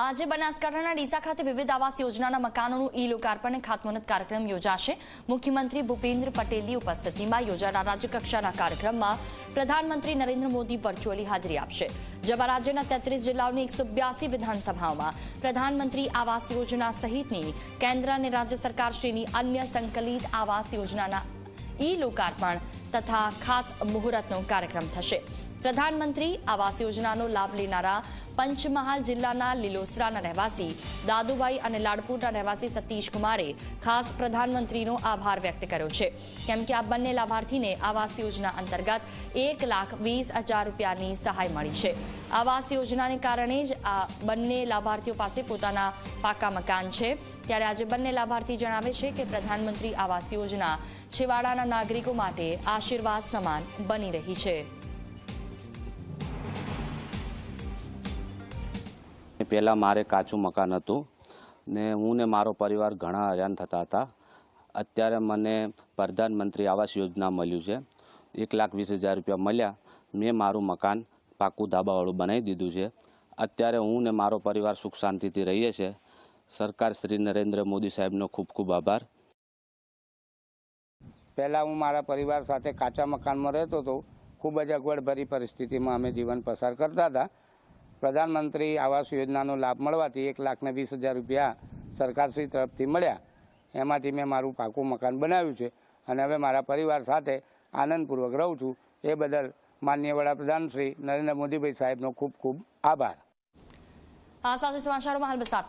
આજે બનાસકાંઠાના ડીસા ખાતે વિવિધ આવાસ યોજનાના મકાનોનું ઈ લોકાર્પણ ખાતમુહૂર્ત કાર્યક્રમ યોજાશે. મુખ્યમંત્રી ભૂપેન્દ્ર પટેલની ઉપસ્થિતિમાં યોજાનાર રાજ્યકક્ષાના કાર્યક્રમમાં પ્રધાનમંત્રી નરેન્દ્ર મોદી વર્ચ્યુઅલી હાજરી આપશે. જેમાં રાજ્યના તેત્રીસ જિલ્લાઓની એકસો વિધાનસભાઓમાં પ્રધાનમંત્રી આવાસ યોજના સહિતની કેન્દ્ર અને રાજ્ય સરકારશ્રીની અન્ય સંકલિત આવાસ યોજનાના ઈ લોકાર્પણ તથા ખાત મુહૂર્તનો કાર્યક્રમ થશે. પ્રધાનમંત્રી આવાસ યોજનાનો લાભ લેનારા પંચમહાલ જિલ્લાના લીલોસરાના રહેવાસી દાદુભાઈ અને લાડપુરના રહેવાસી સતીશ કુમારે ખાસ પ્રધાનમંત્રીનો આભાર વ્યક્ત કર્યો છે. કેમ કે આ બંને લાભાર્થીને આવાસ યોજના અંતર્ગત એક લાખ વીસ હજાર રૂપિયાની સહાય મળી છે. આવાસ યોજનાને કારણે જ આ બંને લાભાર્થીઓ પાસે પોતાના પાકા મકાન છે. ત્યારે આજે બંને લાભાર્થી જણાવે છે કે પ્રધાનમંત્રી આવાસ યોજના છેવાડાના નાગરિકો માટે આશીર્વાદ સમાન બની રહી છે. પહેલાં મારે કાચું મકાન હતું ને હું ને મારો પરિવાર ઘણા હેરાન થતા હતા. અત્યારે મને પ્રધાનમંત્રી આવાસ યોજના મળ્યું છે. એક લાખ વીસ હજાર રૂપિયા મળ્યા. મેં મારું મકાન પાકું ધાબાવાળું બનાવી દીધું છે. અત્યારે હું ને મારો પરિવાર સુખ શાંતિથી રહીએ છીએ સરકાર શ્રી નરેન્દ્ર મોદી સાહેબનો ખૂબ ખૂબ આભાર. પહેલાં હું મારા પરિવાર સાથે કાચા મકાનમાં રહેતો હતો. ખૂબ જ અગવડભરી પરિસ્થિતિમાં અમે જીવન પસાર કરતા હતા. પ્રધાનમંત્રી આવાસ યોજનાનો લાભ મળવાથી એક લાખને વીસ હજાર રૂપિયા સરકારશ્રી તરફથી મળ્યા. એમાંથી મેં મારું પાકું મકાન બનાવ્યું છે અને હવે મારા પરિવાર સાથે આનંદપૂર્વક રહું છું. એ બદલ માનનીય વડાપ્રધાન શ્રી નરેન્દ્ર મોદીભાઈ સાહેબનો ખૂબ ખૂબ આભાર. આ સાથે સમાચારોમાં હાલ બસ.